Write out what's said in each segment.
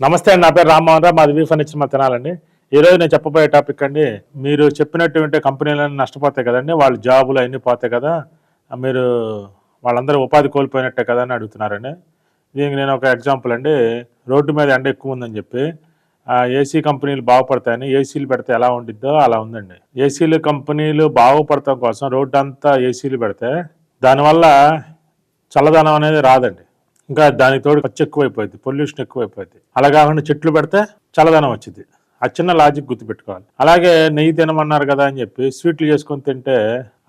నమస్తే అండి నా పేరు రామ్మోహన్ రావు. మాది వీ ఫర్నిచర్ మా తినాలండి. ఈ రోజు నేను చెప్పబోయే టాపిక్ అండి మీరు చెప్పినటువంటి కంపెనీలన్నీ నష్టపోతాయి కదండి వాళ్ళ జాబులు అన్నీ పోతాయి కదా మీరు వాళ్ళందరూ ఉపాధి కోల్పోయినట్టే కదా అని అడుగుతున్నారండి. దీనికి నేను ఒక ఎగ్జాంపుల్ అండి రోడ్డు మీద ఎండ ఎక్కువ ఉందని చెప్పి ఏసీ కంపెనీలు బాగుపడతాయని ఏసీలు పెడితే ఎలా ఉండిద్దో అలా ఉందండి. ఏసీలు కంపెనీలు బాగుపడటం కోసం రోడ్డు అంతా ఏసీలు పెడితే దానివల్ల చల్లదనం అనేది రాదండి. ఇంకా దానికి తోడు ఖర్చు ఎక్కువైపోయింది పొల్యూషన్ ఎక్కువైపోయింది అలా కాకుండా చెట్లు పెడితే చల్లదనం వచ్చింది ఆ చిన్న లాజిక్ గుర్తుపెట్టుకోవాలి. అలాగే నెయ్యి తినమన్నారు కదా అని చెప్పి స్వీట్లు చేసుకొని తింటే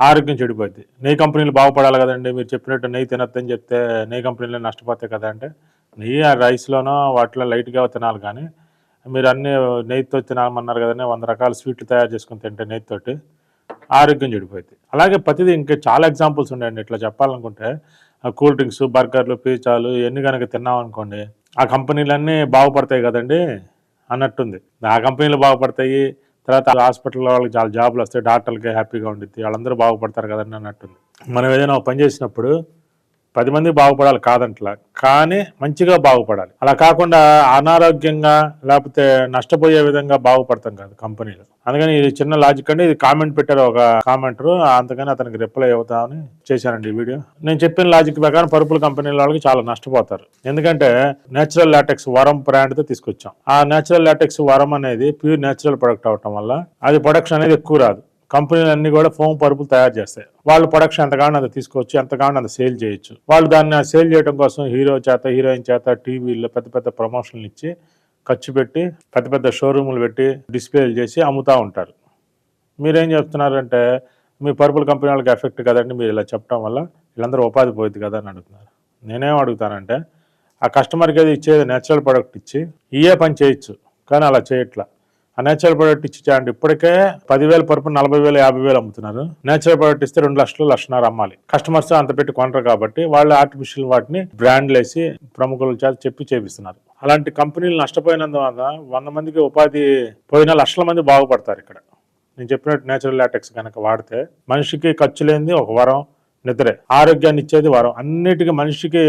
ఆరోగ్యం చెడిపోద్ది. నెయ్యి కంపెనీలు బాగుపడాలి కదండి మీరు చెప్పినట్టు నెయ్యి తినొద్దని చెప్తే నెయ్యి కంపెనీలు నష్టపోతాయి కదా అంటే నెయ్యి ఆ రైస్లోనో వాటిలో లైట్గా తినాలి కానీ మీరు అన్ని నెయ్యితో తినాలన్నారు కదండి వంద రకాల స్వీట్లు తయారు చేసుకొని తింటే నెయ్యితోటి ఆరోగ్యం చెడిపోయింది అలాగే ప్రతిదీ ఇంకా చాలా ఎగ్జాంపుల్స్ ఉన్నాయండి. ఇట్లా చెప్పాలనుకుంటే కూల్ డ్రింక్స్ బర్గర్లు పిజ్జాలు ఇవన్నీ కనుక తిన్నాం అనుకోండి ఆ కంపెనీలన్నీ బాగుపడతాయి కదండి అన్నట్టుంది. ఆ కంపెనీలు బాగుపడతాయి తర్వాత హాస్పిటల్లో వాళ్ళకి చాలా జాబ్లు వస్తాయి డాక్టర్లకి హ్యాపీగా ఉండిద్ది వాళ్ళందరూ బాగుపడతారు కదండి అన్నట్టుంది. మనం ఏదైనా పని చేసినప్పుడు పది మంది బాగుపడాలి కాదంట్లా. కానీ మంచిగా బాగుపడాలి. అలా కాకుండా అనారోగ్యంగా లేకపోతే నష్టపోయే విధంగా బాగుపడతాం కాదు కంపెనీలు. అందుకని ఇది చిన్న లాజిక్ అండి. ఇది కామెంట్ పెట్టారు ఒక కామెంటర్ అందుకని అతనికి రిప్లై అవుతామని చేశానండి ఈ వీడియో నేను చెప్పిన లాజిక్ ప్రకారం పరుపుల కంపెనీల వాళ్ళకి చాలా నష్టపోతారు. ఎందుకంటే నేచురల్ లాటెక్స్ వరం బ్రాండ్తో తీసుకొచ్చాం. ఆ నేచురల్ లాటెక్స్ వరం అనేది ప్యూర్ నేచురల్ ప్రొడక్ట్ అవటం వల్ల అది ప్రొడక్షన్ అనేది ఎక్కువ రాదు. కంపెనీలు కూడా ఫోమ్ పరుపులు తయారు చేస్తాయి. వాళ్ళు ప్రొడక్షన్ ఎంతగానో అది అంత తీసుకొచ్చి ఎంతగానో అంత సేల్ చేయొచ్చు. వాళ్ళు దాన్ని సేల్ చేయడం కోసం హీరో చేత హీరోయిన్ చేత టీవీలో పెద్ద పెద్ద ప్రమోషన్లు ఇచ్చి ఖర్చు పెట్టి పెద్ద పెద్ద షోరూములు పెట్టి డిస్ప్లేలు చేసి అమ్ముతూ ఉంటారు. మీరేం చెప్తున్నారంటే మీ పరుపుల కంపెనీ వాళ్ళకి ఎఫెక్ట్ కదండి మీరు ఇలా చెప్పడం వల్ల వీళ్ళందరూ ఉపాధి పోయింది కదా అని అడుగుతున్నారు. నేనేం అడుగుతానంటే ఆ కస్టమర్కి అది ఇచ్చేది నేచురల్ ప్రొడక్ట్ ఇచ్చి ఇయే పని చేయొచ్చు కానీ అలా చేయట్లా. ఆ నేచురల్ ప్రొడక్ట్ ఇచ్చి చేయండి. ఇప్పటికే పదివేల పరుపు నలభై వేలు యాభై వేలు అమ్ముతున్నారు. నేచురల్ ప్రొడక్ట్ ఇస్తే రెండు లక్షలు లక్షన్నర అమ్మాలి. కస్టమర్స్ అంత పెట్టి కొనరు కాబట్టి వాళ్ళు ఆర్టిఫిషియల్ వాటిని బ్రాండ్లు వేసి ప్రముఖుల చేత చెప్పి చేపిస్తున్నారు. అలాంటి కంపెనీలు నష్టపోయినందువల్ల వంద మందికి ఉపాధి పోయిన లక్షల మంది బాగుపడతారు ఇక్కడ. నేను చెప్పినట్టు నేచురల్ లాటెక్స్ కనుక వాడితే మనిషికి ఖర్చు లేనిది ఒక వరం నిద్రే. ఆరోగ్యాన్ని ఇచ్చేది వరం. అన్నిటికీ మనిషికి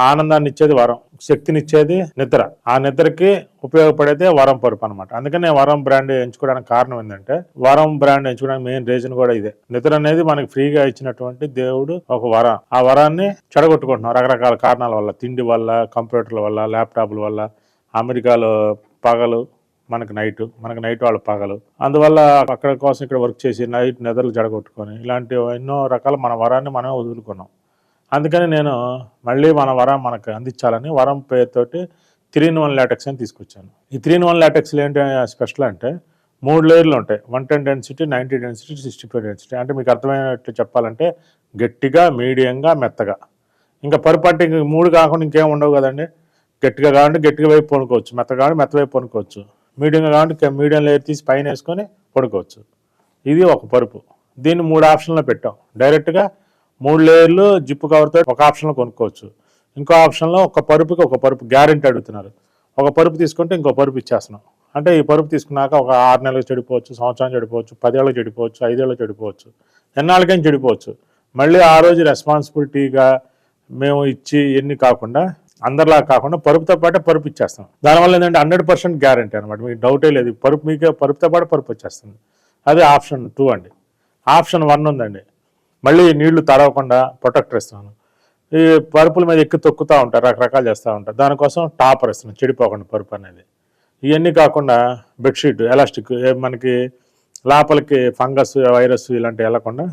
ఆనందాన్ని ఇచ్చేది వరం. శక్తినిచ్చేది నిద్ర. ఆ నిద్రకి ఉపయోగపడేదే వరం పరుపు అనమాట అందుకనే వరం బ్రాండ్ ఎంచుకోవడానికి కారణం ఏంటంటే వరం బ్రాండ్ ఎంచుకోవడానికి మెయిన్ రీజన్ కూడా ఇదే. నిద్ర అనేది మనకి ఫ్రీగా ఇచ్చినటువంటి దేవుడు ఒక వరం. ఆ వరాన్ని చెడగొట్టుకుంటున్నాం రకరకాల కారణాల వల్ల. తిండి వల్ల కంప్యూటర్ల వల్ల ల్యాప్టాప్ల వల్ల అమెరికాలో పగలు మనకి నైట్ మనకి నైట్ వాళ్ళ పగలు. అందువల్ల అక్కడ కోసం ఇక్కడ వర్క్ చేసి నైట్ నిద్రలు జడగొట్టుకొని ఇలాంటి ఎన్నో రకాల మన వరాన్ని మనమే వదులుకున్నాం. అందుకని నేను మళ్ళీ మన వరం మనకు అందించాలని వరం పేరుతోటి త్రీ ఇన్ వన్ లాటెక్స్ అని తీసుకొచ్చాను. ఈ త్రీ ఇన్ వన్ లాటెక్స్లో ఏంటి స్పెషల్ అంటే మూడు లేయర్లు ఉంటాయి. One ten density ninety density sixty five density అంటే మీకు అర్థమైనట్లు చెప్పాలంటే గట్టిగా మీడియంగా మెత్తగా. ఇంకా పరుపట్టి ఇంక మూడు కాకుండా ఇంకేం ఉండవు కదండి. గట్టిగా కావాలంటే గట్టిగా వైపు పడుకోవచ్చు మెత్తగా కావాలంటే మెత్త వైపు పడుకోవచ్చు మీడియంగా కావాలంటే మీడియం లేయర్ తీసి పైన వేసుకొని పడుకోవచ్చు. ఇది ఒక పరుపు. దీన్ని మూడు ఆప్షన్లో పెట్టాం. డైరెక్ట్గా మూడు లేయర్లు జిప్పు కవర్తో ఒక ఆప్షన్లో కొనుక్కోవచ్చు. ఇంకో ఆప్షన్లో ఒక పరుపుకి ఒక పరుపు గ్యారెంటీ అడుగుతున్నారు. ఒక పరుపు తీసుకుంటే ఇంకో పరుపు ఇచ్చేస్తున్నాం. అంటే ఈ పరుపు తీసుకున్నాక ఒక ఆరు నెలలకు చెడిపోవచ్చు సంవత్సరం చెడిపోవచ్చు పదేళ్ళకి చెడిపోవచ్చు ఐదేళ్ళకి చెడిపోవచ్చు ఎన్నాళ్ళకైనా చెడిపోవచ్చు. మళ్ళీ ఆ రోజు రెస్పాన్సిబిలిటీగా మేము ఇచ్చి ఎన్ని కాకుండా అందరిలా కాకుండా పరుపుతో పాటే పరుపు ఇచ్చేస్తాం. దానివల్ల ఏంటంటే హండ్రెడ్ పర్సెంట్ గ్యారంటీ అనమాట మీకు డౌటే లేదు. పరుపు మీకే పరుపుతో పాటు పరుపు వచ్చేస్తుంది. అదే ఆప్షన్ టూ అండి. ఆప్షన్ వన్ ఉందండి. మళ్ళీ నీళ్ళు తడవకుండా ప్రొటెక్టర్ ఇస్తున్నాను. ఈ పరుపుల మీద ఎక్కి తొక్కుతూ ఉంటారు రకరకాలు చేస్తూ ఉంటారు. దానికోసం టాపర్ ఇస్తున్నాను చెడిపోకుండా పరుపు అనేది. ఇవన్నీ కాకుండా బెడ్షీట్ ఎలాస్టిక్ మనకి లోపలికి ఫంగస్ వైరస్ ఇలాంటివి వెళ్ళకుండా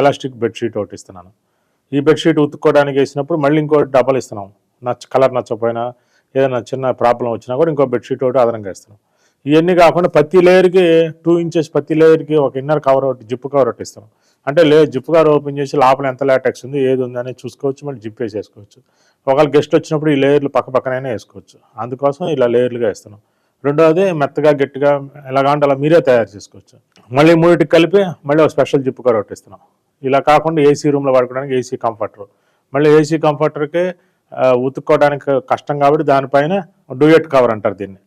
ఎలాస్టిక్ బెడ్షీట్ ఒకటి ఇస్తున్నాను. ఈ బెడ్షీట్ ఉతుక్కోవడానికి వేసినప్పుడు మళ్ళీ ఇంకోటి డబల్ ఇస్తున్నాం. నచ్చ కలర్ నచ్చకపోయినా ఏదైనా చిన్న ప్రాబ్లం వచ్చినా కూడా ఇంకో బెడ్షీట్ ఒకటి అదనంగా ఇస్తున్నాం ఇవన్నీ కాకుండా ప్రతి లేయర్కి టూ ఇంచెస్ ప్రతి లేయర్కి ఒక ఇన్నర్ కవర్ ఒకటి జిప్ కవర్ ఒకటి ఇస్తాం అంటే లే జిప్ కవర్ ఓపెన్ చేసి లోపల ఎంత లాటెక్స్ ఉంది ఏది ఉంది అనేది చూసుకోవచ్చు మళ్ళీ జిప్ వేసేసుకోవచ్చు. ఒకవేళ గెస్ట్ వచ్చినప్పుడు ఈ లేయర్లు పక్క పక్కనైనా వేసుకోవచ్చు. అందుకోసం ఇలా లేయర్లుగా ఇస్తున్నాం రెండవది మెత్తగా గట్టిగా ఎలాగంటే అలా మీరే తయారు చేసుకోవచ్చు. మళ్ళీ మూడింటికి కలిపి మళ్ళీ ఒక స్పెషల్ జిప్ కవర్ ఒకటి ఇస్తున్నాం ఇలా కాకుండా ఏసీ రూమ్లో పడుకోవడానికి ఏసీ కంఫర్టర్. మళ్ళీ ఏసీ కంఫర్టర్కి ఉతుక్కోవడానికి కష్టం కాబట్టి దానిపైన డూయట్ కవర్ అంటారు దీన్ని.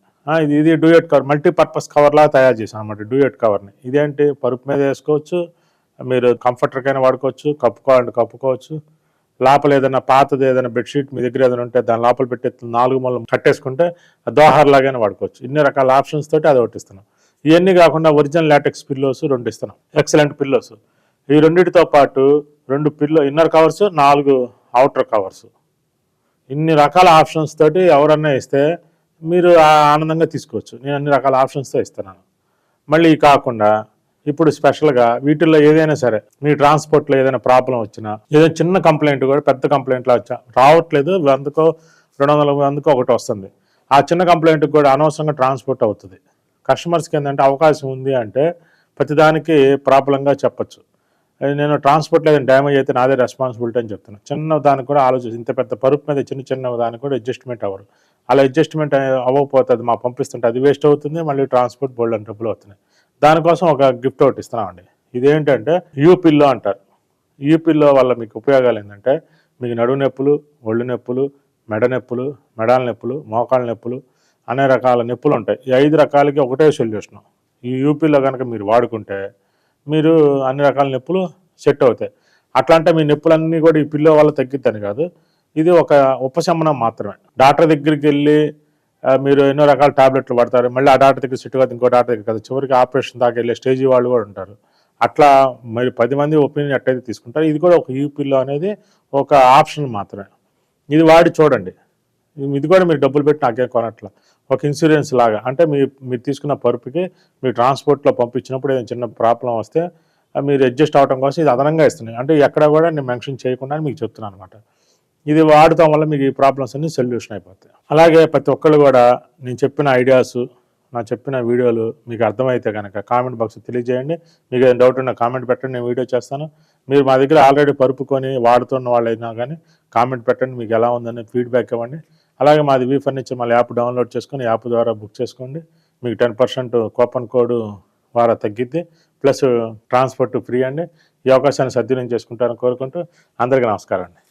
ఇది ఇది డూయట్ కవర్ మల్టీపర్పస్ కవర్ లాగా తయారు చేసాం అనమాట డూయట్ కవర్ని. ఇదేంటి? పరుపు మీద వేసుకోవచ్చు మీరు కంఫర్టర్కైనా వాడుకోవచ్చు కప్పుకోవాలంటే కప్పుకోవచ్చు. లోపల ఏదైనా పాతది ఏదైనా బెడ్షీట్ మీ దగ్గర ఏదైనా ఉంటే దాని లోపల పెట్టే నాలుగు మూలం కట్టేసుకుంటే దోహార్లాగానే వాడుకోవచ్చు. ఇన్ని రకాల ఆప్షన్స్ తోటి అది ఒకటి ఇస్తున్నాం. ఇవన్నీ కాకుండా ఒరిజినల్ లాటెక్స్ పిల్లోస్ రెండు ఇస్తున్నాం. Excellent pillows. ఈ రెండింటితో పాటు రెండు పిల్లో ఇన్నర్ కవర్స్ నాలుగు అవుటర్ కవర్స్. ఇన్ని రకాల ఆప్షన్స్ తోటి ఎవరన్నా ఇస్తే మీరు ఆనందంగా తీసుకోవచ్చు. నేను అన్ని రకాల ఆప్షన్స్తో ఇస్తున్నాను. మళ్ళీ కాకుండా ఇప్పుడు స్పెషల్గా వీటిల్లో ఏదైనా సరే మీ ట్రాన్స్పోర్ట్లో ఏదైనా ప్రాబ్లం వచ్చినా ఏదైనా చిన్న కంప్లైంట్ కూడా పెద్ద కంప్లైంట్లో వచ్చా రావట్లేదు అందుకో రెండు వందల అందుకో ఒకటి వస్తుంది. ఆ చిన్న కంప్లైంట్కి కూడా అనవసరంగా ట్రాన్స్పోర్ట్ అవుతుంది. కస్టమర్స్కి ఏంటంటే అవకాశం ఉంది అంటే ప్రతిదానికి ప్రాబ్లంగా చెప్పొచ్చు. నేను ట్రాన్స్పోర్ట్ ఏదైనా డ్యామేజ్ అయితే నాదే రెస్పాన్సిబిలిటీ అని చెప్తున్నాను చిన్న దానికి కూడా ఆలోచించి. ఇంత పెద్ద పరుపు మీద చిన్న చిన్న దానికి కూడా అడ్జస్ట్మెంట్ అవ్వరు. అలా అడ్జస్ట్మెంట్ అవ్వకపోతే అది మా పంపిస్తుంటే అది వేస్ట్ అవుతుంది మళ్ళీ ట్రాన్స్పోర్ట్ బోల్డ్ అని డబ్బులు అవుతున్నాయి దానికోసం ఒక గిఫ్ట్ ఒకటి ఇస్తున్నామండి. ఇదేంటంటే యూపిల్లో అంటారు. యూపిల్లో వల్ల మీకు ఉపయోగాలు ఏంటంటే మీకు నడువు నొప్పులు ఒళ్ళు నొప్పులు మెడ నొప్పులు మెడాల నొప్పులు మోకాళ్ళ నొప్పులు అనే రకాల నొప్పులు ఉంటాయి. ఈ ఐదు రకాలకి ఒకటే సొల్యూషన్ ఈ యూపీలో కనుక మీరు వాడుకుంటే మీరు అన్ని రకాల నొప్పులు సెట్ అవుతాయి. అట్లా అంటే మీ నొప్పులన్నీ కూడా ఈ పిల్లో వల్ల తగ్గిద్దని కాదు. ఇది ఒక ఉపశమనం మాత్రమే. డాక్టర్ దగ్గరికి వెళ్ళి మీరు ఎన్నో రకాల టాబ్లెట్లు పడతారు మళ్ళీ ఆ డాక్టర్ దగ్గర సెట్ కాదు ఇంకో డాక్టర్ దగ్గర కాదు. చివరికి ఆపరేషన్ దాకా వెళ్ళే స్టేజీ వాళ్ళు కూడా ఉంటారు. అట్లా మరి పది మంది ఒపీనియన్ అట్టయితే తీసుకుంటారు. ఇది కూడా ఒక యూపీలో అనేది ఒక ఆప్షన్ మాత్రమే. ఇది వాడి చూడండి. ఇది కూడా మీరు డబ్బులు పెట్టి నాకేం కొనట్ల. ఒక ఇన్సూరెన్స్ లాగా. అంటే మీ మీరు తీసుకున్న పరుపుకి మీరు ట్రాన్స్పోర్ట్లో పంపించినప్పుడు ఏదైనా చిన్న ప్రాబ్లం వస్తే మీరు అడ్జస్ట్ అవడం కోసం ఇది అదనంగా ఇస్తున్నాయి. అంటే ఎక్కడ కూడా నేను మెన్షన్ చేయకుండా మీకు చెప్తున్నాను అనమాట ఇది వాడటం వల్ల మీకు ఈ ప్రాబ్లమ్స్ అన్ని సొల్యూషన్ అయిపోతాయి. అలాగే ప్రతి ఒక్కళ్ళు కూడా నేను చెప్పిన ఐడియాస్ నా చెప్పిన వీడియోలు మీకు అర్థమైతే కనుక కామెంట్ బాక్స్ తెలియజేయండి. మీకు ఏదైనా డౌట్ ఉన్నా కామెంట్ పెట్టండి నేను వీడియో చేస్తాను. మీరు మా దగ్గర ఆల్రెడీ పరుపుకొని వాడుతున్న వాళ్ళు అయినా కానీ కామెంట్ పెట్టండి మీకు ఎలా ఉందని ఫీడ్బ్యాక్ ఇవ్వండి. అలాగే మాది వీ ఫర్నిచర్ మళ్ళీ యాప్ డౌన్లోడ్ చేసుకొని యాప్ ద్వారా బుక్ చేసుకోండి. మీకు టెన్ పర్సెంట్ కూపన్ కోడ్ ద్వారా తగ్గిద్ది. ప్లస్ ట్రాన్స్పోర్ట్ ఫ్రీ అండి. ఈ అవకాశాన్ని సద్వినియోగం చేసుకుంటారని కోరుకుంటూ అందరికీ నమస్కారం అండి.